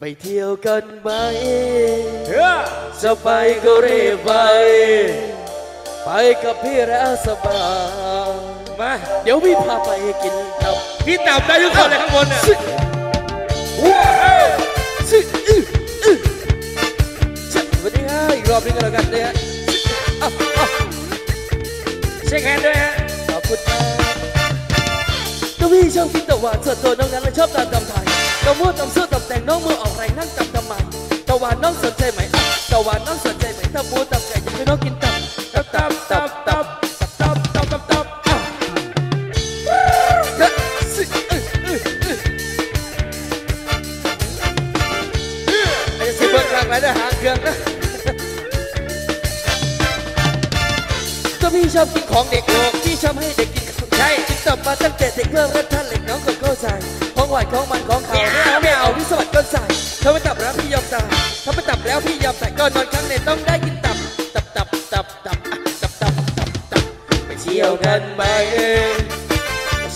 ไปเที่ยวกันไหมเฮ้อจะไปก็รีบไป ไปกับพี่แล้วสบายมา เดี๋ยวพี่พาไปกินตับพี่ตับได้ทุกคนเลยข้างบนเนี่ยซึว้าวซึอื้ออื้อซึวันนี้ฮะอีกรอบหนึงกันแล้วกันเนี่ยอะอะเช็คแฮนด์ด้วยฮะ ขอบคุณครับก็พี่ชอบกินแต่หวานส่วนตัวน้องนั้นและชอบตามตำไทยตำมั่วตำซื่อตำ แต่งน้องมือออกแรงนั่งตำทำไมตะวันน้องสนใจไหมตะวันน้องสนใจไหมตำมูตำไก่อยากให้น้องกินตับตับตับตับตับตับตับตับตับอะเฮ้ยซึอื้ออื้ออื้อไอ้สิเบิร์กลางไรนะหางเครื่องนะก็พี่ชอบกินของเด็กโลกพี่ชอบให้เด็กกินของใช่กินตับมาตั้งแต่เด็กเริ่มรัดท่านเล็กน้องคนเข้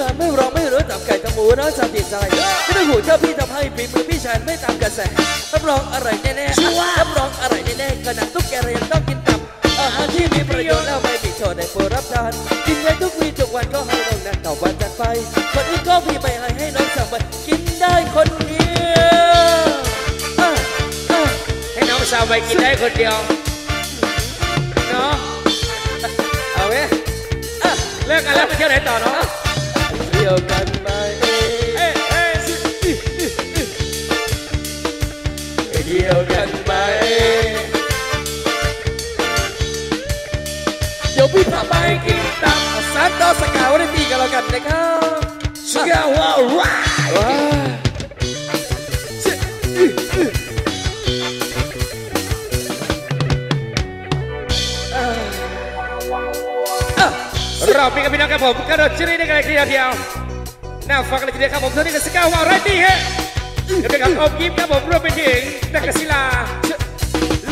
ไม่เถื่อนไม่ร้องไม่รู้ตับไก่ตับหมูนะจะติดใจไม่ต้องห่วงเจ้าพี่ทำให้ฝีมือพี่ชายไม่ตามกระแสรับรองอร่อยแน่ๆรับรองอร่อยแน่ๆขนาดตุ๊กแกเรายังต้องกินตับอาหารที่มีประโยชน์แล้วไม่มีโทษในโปรดรับทานกินได้ทุกวีทุกวันก็ให้น้องนั่งต่อวันจัดไปคนอื่นก็พี่ไม่ให้ให้น้องสั่งไปกินได้คนเดียวให้น้องสาวไปกินได้คนเดียวเนาะเอาไหมเลิกกันแล้วไปเที่ยวไหนต่อเนาะ Sekarang ini kita. Santo sekali tinggalkan mereka Sudah wow, wow. รับสกาวว้าวว้าว้าเรามีกับพี่น้องครับผมกระโดดชนิดได้กันเลยทีเดียวเดียวน่าฟังกันเลยทีเดียวครับผมเท่านี้กับสกาวว้าไรตี้ฮะเดี๋ยวไปกับอมยิ้มครับผมรวมไปถึงนักศิลา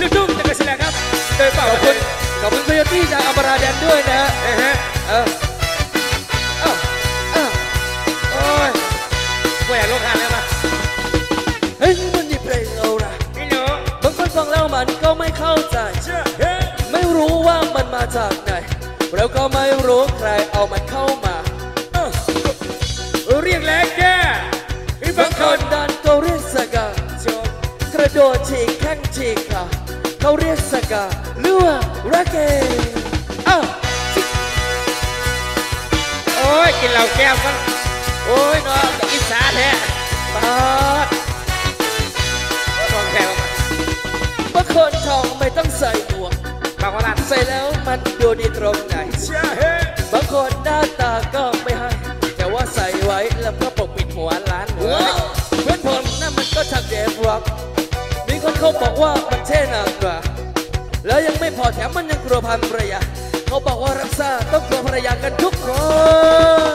ลูกทุ่งนักศิลาครับโดยเป่าขอบคุณขอบคุณโตโยตี้จากอัมราแดนด้วยนะฮะเออ ฉีกแข้งฉีกขาเขาเรียกสกาหรือว่ารักเกอ้าวโอ้ยกินเหล้าแก้วมันโอ้ยเนาะกับอิสาแท้ปาดลองแก้วมาบางคนทองไม่ต้องใส่หมวกบางคนละใส่แล้วมันดูดีตรงไหนเชื่อเฮ้ยบางคนหน้าตาก็ เขาบอกว่ามันเท่หนักกว่า แล้วยังไม่พอแถมมันยังกลัวพันภรรยาเขาบอกว่ารักษาต้องกลัวภรรยากันทุกคน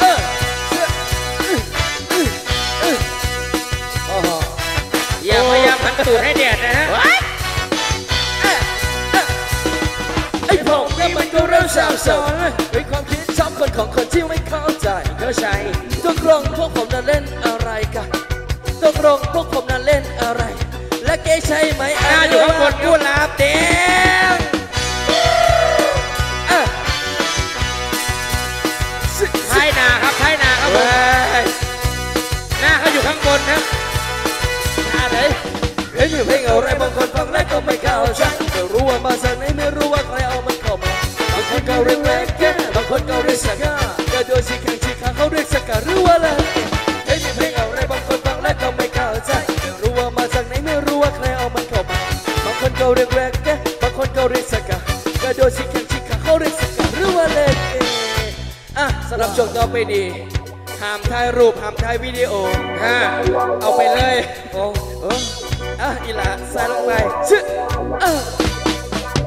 เออเชื่ออื้ออื้ออื้อโอ้โหอย่าพยายามหันตูดให้แดดนะฮะไอ้ผมเนี่ยมันก็เริ่มสับสนเป็นความคิดซ้ำคนของคนที่ไม่เข้าใจเข้าใจตกลงพวกผมน่ะเล่นอะไรกันตกลงพวกผมน่ะเล่น ใช่ไหมหน้าอยู่ข้างบนกุหลาบแดงอะไทยนาครับใช่นาครับหน้าเขาอยู่ข้างบนนะหน้าไหนเฮ้ยอยู่เพลงอะไรบางคนฟัง ไม่ดีห้ามถ่ายรูปห้ามถ่ายวิดีโอฮะเอาไปเลยโอ้โอ้อะอีหลาใส่ลงไปซึอะ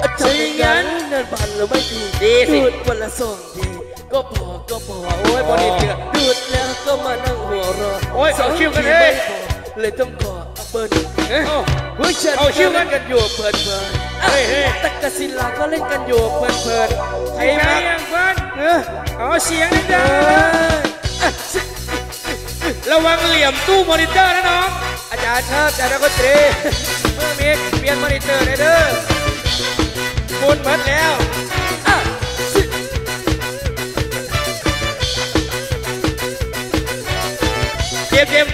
อะทำอย่างนั้นนั่นบันหรือไม่ดีดีสิ ดูดวันละสองทีก็พอก็พอโอ้ยบอดี้เดือดดูดแล้วก็มานั่งหัวเรอโอ้ยเอาคิวกันทีเฮ้ยไม่พอเลยต้องขอเปิ้ลเอ้ยเฮ้ยฉันเอาคิวกันเล่นกันอยู่เพลินเพลินเฮ้ยเฮ้ยตักกะศิลาก็เล่นกันอยู่เพลินเพลิน ไอ้แม่ยังเพิ่นเออเอาเสียงดัเองออะซึๆระวังเหลี่ยมตู้มอนิเตอร์นะน้อง อาจารย์ครับอาจารย์นักดนตรีเมื่อมีเปลี่ยนมอนิเตอร์ได้เด้อหมุนหมดแล้วเจ็บเจ็บ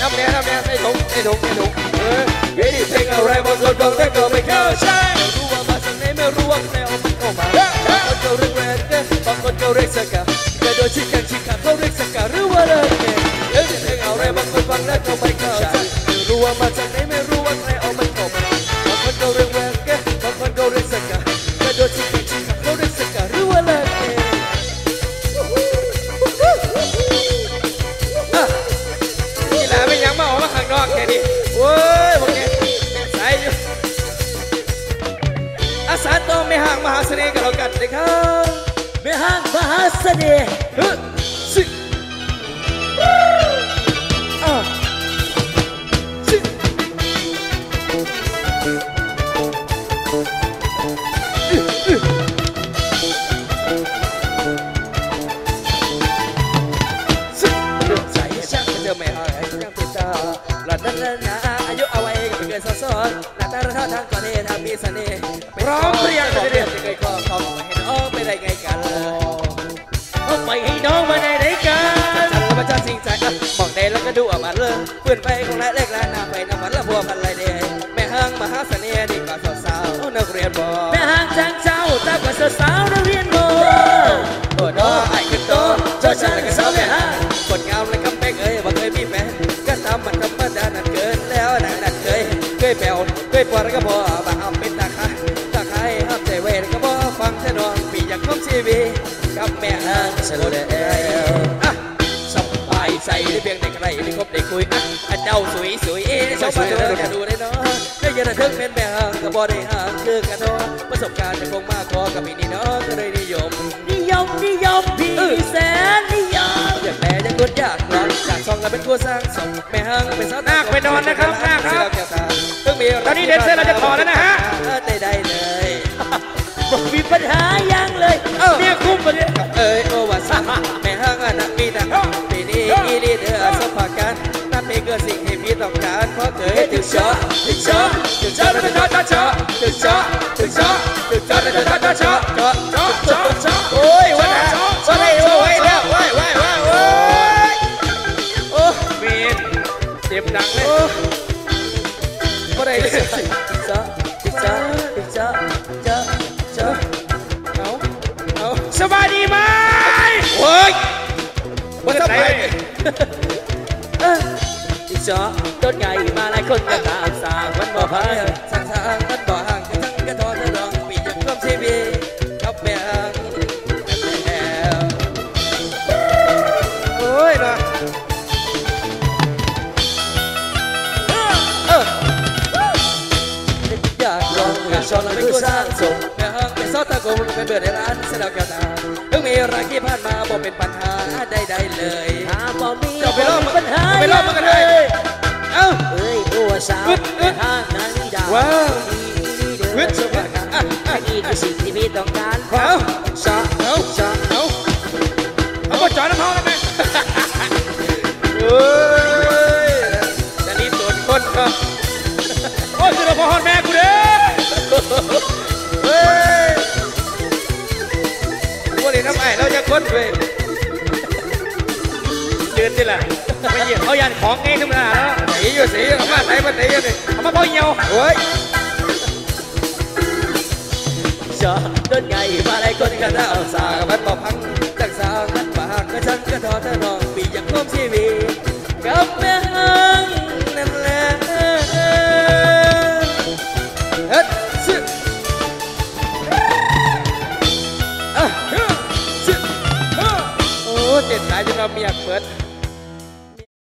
น้ำแน่น้ำแน่ใส่ถุงใส่ถุงใส่ถุงเออเฮ้ยนี่เพลงอะไรบางคนบอกแต่ก็ไม่ เอาไว้ก็ไม่เกินสองสองหน้าตาท่าทางก่อนเฮทำมีเสน่ห์พร้อมหรือยังขอจะเรีเด็ยดนเคยขอขอให้น้องไปได้ไงกันก็ไปให้น้องมาได้ไหนกันฉันก็มาชอบจริงใจอะมองได้แล้วก็ดูอะมันเลยเพื่อนไปของนายเล็กแล้วหน้าไปน้ำมันละบัวพันไรเดย์แม่ห้างมหาเสน่ห์ดีกว่าสาวๆนักเรียนบอแม่ห่างจางเจ้าตากว่าสาวๆนักเรียนโห้างสโลเดออะสบายใจได้เพียงได้ใครได้คบได้คุยอะอะเจ้าสวยสวยเอ๊ะชาวบ้านเธอจะดูได้เนาะได้ยันเทิงเป็นแม่ห่างก็บ่ได้ห่างคือกันเนาะประสบการณ์จะคงมากพอกับพี่นี่เนาะก็เลยนิยม นิยมนิยมพี่แสนนิยมอยากแม่อยากกดอยากร้อนอยากซองกันเป็นครัวสร้างสมแม่ห่างเป็นสาวนาคไปนอนนะครับนาคครับต้องมีตอนนี้เดนเซอร์เราจะถอดแล้วนะฮะได้ได้เลยบอกมีปัญหายังเลยเนี่ยคุ้มปะเนี่ยเอ้ยโอวาส แม่ห่างอะนะมีนะปีนี้อีลีเดอร์สภากันนั่นเป็นเกินสิ่งที่พี่ต้องการเพราะเคยถึงช็อตถึงช็อตถึงช็อตถึงช็อตถึงช็อตถึงช็อตถึงช็อตถึงช็อตถึงช็อตถึงช็อตช็อตช็อตช็อตช็อตโอ้ยวันนั้นวันนี้โอ้ยแล้วว้ายว้ายว้ายโอ้ยโอ้เมนเจ็บดังเลยโอ้บ่ได้เลยช็อตถึงช็อตถึงช็อตช็อตช็อตเอาเอาสบายดีไหม Mike! What's up, đi Cho tốt ngày mà lại khôn cả tạm xa vẫn bỏ hàng. Sẵn xa vẫn bỏ hàng. Cái thằng cái thó thơ lòng Vì những con CV Khóc mẹ hàng Ôi rồi. Những dạng lòng Cả cho là mình có sang dụng Mẹ hàng เขาตะโกนกันเบื่อในร้านสะดอกแก้วตาเพิ่งมีรักที่ผ่านมาบ่เป็นปัญหาใดๆเลยหาบ่มีจะไปรอบปัญหาไปรอบมันกันเลยเอ้าเอ้ยผัวสาวถ้างนั้นดาวว้าววิทยสวัสดิ์อันนี้คือสิ่งที่พี่ต้องการครับ วันนี้น้ำไอ้เราจะคนเว้ยเดือนนี่แหละไม่เหยียบเขายันของเองธรรมดาแล้วสีอยู่สีเอามาไหนมาไหนอยู่นี่เอามาพอเหี่ยวโอ้ยชอต้นใหญ่มาหลาย